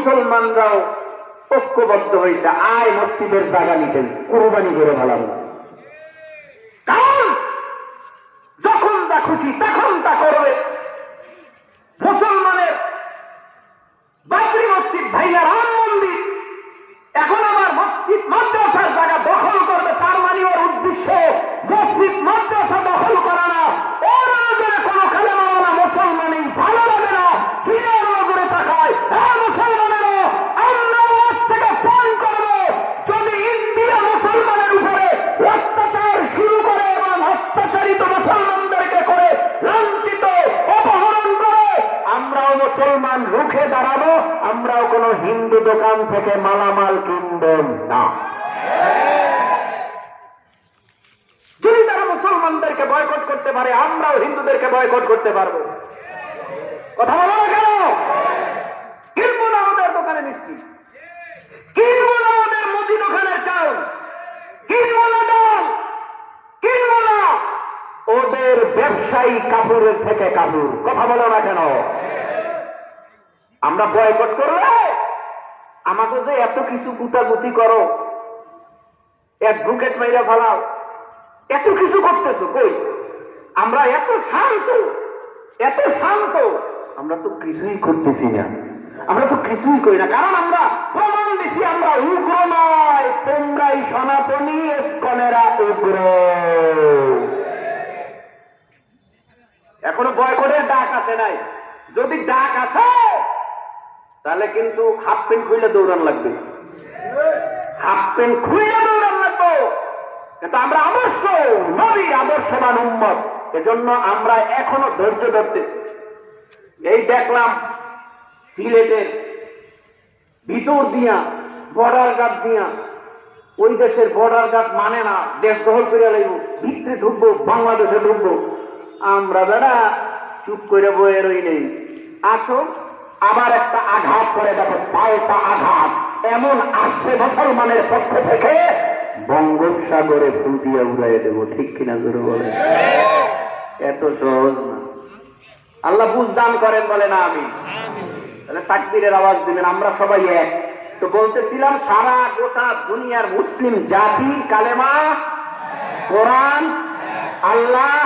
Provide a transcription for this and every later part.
মুসলমানরাও ঐক্যবদ্ধ হয়েছে আয় মসজিদের জায়গা নিতে কোরবানি করে ভালাম যখন যা খুশি তখন তা করবে। মুসলমানের বাবরি মসজিদ, ভাইয়া রাম মন্দির, এখন আমার মসজিদ, মাদ্রাসার জায়গা দখল করবে। তার মানে ওর উদ্দেশ্য মসজিদ, মাদ্রাসা দখল করা না ওর নজরে কোনো কালেমাওয়ালা মুসলমানই ভালো লাগে না কিনার নজরে তাকায় হ্যাঁ মুসলমানেরা আমরা আজ থেকে ফোন করব যদি ইন্ডিয়া মুসলমানের উপরে অত্যাচার শুরু করে এবং অত্যাচারিত মুসলমানদেরকে করে লাঞ্ছিত অপহরণ করে আমরাও মুসলমান রুখে দাঁড়াবো, আমরাও কোনো হিন্দু দোকান থেকে মালামাল কিনব না। যদি তারা মুসলমানদেরকে বয়কট করতে পারে, আমরাও হিন্দুদেরকে বয়কট করতে পারব। কথা বলো না কেন? কিনবো না ওদের দোকানে মিষ্টি। কিনবো না ওদের মুদি দোকানের চাল। কিনবো না ডাল। কিনবো না। ওদের ব্যবসায়ী কাপড়ের থেকে কাপড়। কথা বলো না কেন? আমরা বয়কট করলে? আমাকে যে এত কিছু গুতাগুতি করো অ্যাডভোকেট মাইরা ফালাও, এত কিছু করতেছো কই? আমরা এত শান্ত এত শান্ত। আমরা তো কিছুই করতেছি না। আমরা তো কিছুই করি না। কারণ আমরা প্রমাণ দিছি, আমরা উগ্র নয় তোমরাই সনাতনী স্কনেরা উগ্র। এখনও বয়কটের ডাক আসে নাই। যদি ডাক আসে তাহলে কিন্তু হাফ প্যান্ট খুইলে দৌড়ান লাগবে। হাফ প্যান্ট খুইলে দৌড়ান লাগবে। কিন্তু আমরা আদর্শ, নবীর আদর্শবান উম্মত। এজন্য আমরা এখনও ধৈর্য ধরতেছি। এই দেখলাম সিলেটের ভিতর দিয়া বর্ডার গার্ড দিয়া, ওই দেশের বর্ডার গার্ড মানে না, দেশ দখল করে লাগবো ভিতরে ঢুকবো, বাংলাদেশে ঢুকবো। আমরা বেড়া চুপ করে বয়ে রই নেই আসো আবার একটা আঘাত করে দেখো, পাল্টা আঘাত। এমন আসছে মুসলমানের পক্ষ থেকে। বঙ্গোপসাগরে ফুল দিয়ে উড়াই দেবো, ঠিক কিনা জোরে বলে এত সহজ না। আল্লাহ বুঝদান করেন বলে না আমি। তাহলে তাকবীরের আওয়াজ দিবেন, আমরা সবাই এক। তো বলতেছিলাম, সারা গোটা দুনিয়ার মুসলিম জাতি, কালেমা, কোরআন, আল্লাহ,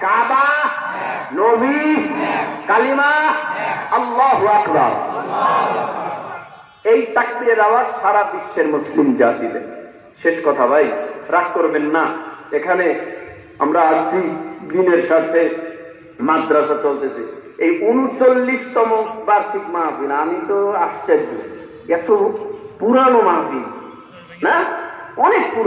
কাবা, নবী, কালিমা আল্লাহ আকবার। এই তাকবীরের আওয়াজ সারা বিশ্বের মুসলিম জাতিদের। শেষ কথা ভাই, রাগ করবেন না। এখানে আমরা আসছি দিনের স্বার্থে মাদ্রাসা চলতেছে। এই উনচল্লিশতম বার্ষিক মাহফিল, আমি তো আশ্চর্য। এত পুরানো মাহফিল, না? অনেক পুরনো।